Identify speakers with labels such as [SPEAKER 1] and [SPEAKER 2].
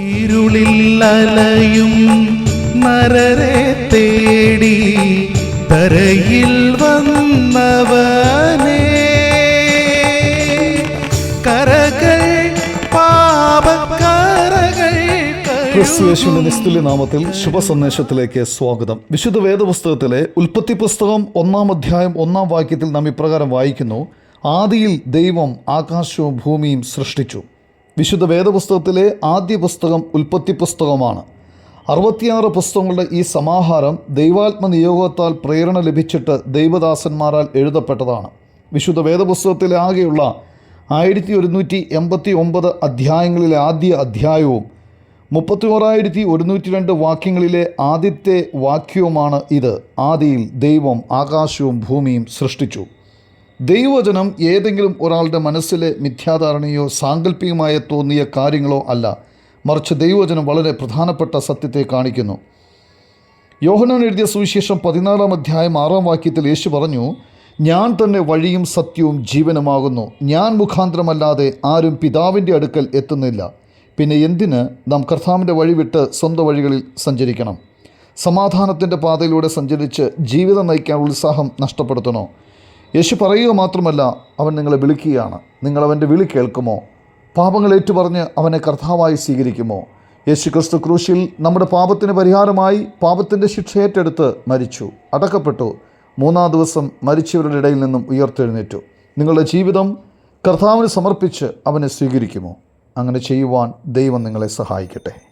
[SPEAKER 1] ഇരുളിൽ അലയും നരരെ തേടി തരയിൽ വന്നവനേ. കരകൾ പാപക്കാരകൾ
[SPEAKER 2] ക്രിസ്തു യേശുവിന്റെ നിസ്തുല്യ നാമത്തിൽ ശുഭസന്ദേശത്തിലേക്ക് സ്വാഗതം. വിശുദ്ധ വേദപുസ്തകത്തിലെ ഉൽപ്പത്തി പുസ്തകം ഒന്നാം അധ്യായം ഒന്നാം വാക്യത്തിൽ നാം ഇപ്രകാരം വായിക്കുന്നു. ആദിയിൽ ദൈവം ആകാശവും ഭൂമിയും സൃഷ്ടിച്ചു. വിശുദ്ധ വേദപുസ്തകത്തിലെ ആദ്യ പുസ്തകം ഉൽപ്പത്തി പുസ്തകമാണ്. അറുപത്തിയാറ് പുസ്തകങ്ങളുടെ ഈ സമാഹാരം ദൈവാത്മ നിയോഗത്താൽ പ്രേരണ ലഭിച്ചിട്ട് ദൈവദാസന്മാരാൽ എഴുതപ്പെട്ടതാണ്. വിശുദ്ധ വേദപുസ്തകത്തിലെ ആകെയുള്ള ആയിരത്തി ഒരുന്നൂറ്റി എൺപത്തി ഒമ്പത് അധ്യായങ്ങളിലെ ആദ്യ അധ്യായവും മുപ്പത്തി ഓറായിരത്തി ഒരുന്നൂറ്റി രണ്ട് വാക്യങ്ങളിലെ ആദ്യത്തെ വാക്യവുമാണ് ഇത്. ആദിയിൽ ദൈവം ആകാശവും ഭൂമിയും സൃഷ്ടിച്ചു. ദൈവവചനം ഏതെങ്കിലും ഒരാളുടെ മനസ്സിലെ മിഥ്യാധാരണയോ സാങ്കല്പികമായ തോന്നിയ കാര്യങ്ങളോ അല്ല. മറിച്ച് ദൈവവചനം വളരെ പ്രധാനപ്പെട്ട സത്യത്തെ കാണിക്കുന്നു. യോഹനൻ എഴുതിയ സുവിശേഷം പതിനാലാം അധ്യായം ആറാം വാക്യത്തിൽ യേശു പറഞ്ഞു ഞാൻ തന്നെ വഴിയും സത്യവും ജീവനുമാകുന്നു. ഞാൻ മുഖാന്തരമല്ലാതെ ആരും പിതാവിന്റെ അടുക്കൽ എത്തുന്നില്ല. പിന്നെ എന്തിന് നാം കർത്താവിന്റെ വഴി വിട്ട് സ്വന്തം വഴികളിൽ സഞ്ചരിക്കണം? സമാധാനത്തിന്റെ പാതയിലൂടെ സഞ്ചരിച്ച് ജീവിതം നയിക്കാൻ ഉത്സാഹം നഷ്ടപ്പെടുത്തണോ? യേശു പറയുക മാത്രമല്ല അവൻ നിങ്ങളെ വിളിക്കുകയാണ്. നിങ്ങൾ അവന്റെ വിളി കേൾക്കുമോ? പാപങ്ങൾ ഏറ്റുപറഞ്ഞ് അവനെ കർത്താവായി സ്വീകരിക്കുമോ? യേശു ക്രിസ്തു ക്രൂശിൽ നമ്മുടെ പാപത്തിന് പരിഹാരമായി പാപത്തിന്റെ ശിക്ഷ ഏറ്റെടുത്ത് മരിച്ചു അടക്കപ്പെട്ടു. മൂന്നാം ദിവസം മരിച്ചവരുടെ ഇടയിൽ നിന്നും ഉയർത്തെഴുന്നേറ്റു. നിങ്ങളുടെ ജീവിതം കർത്താവിന് സമർപ്പിച്ച് അവനെ സ്വീകരിക്കുമോ? അങ്ങനെ ചെയ്യുവാൻ ദൈവം നിങ്ങളെ സഹായിക്കട്ടെ.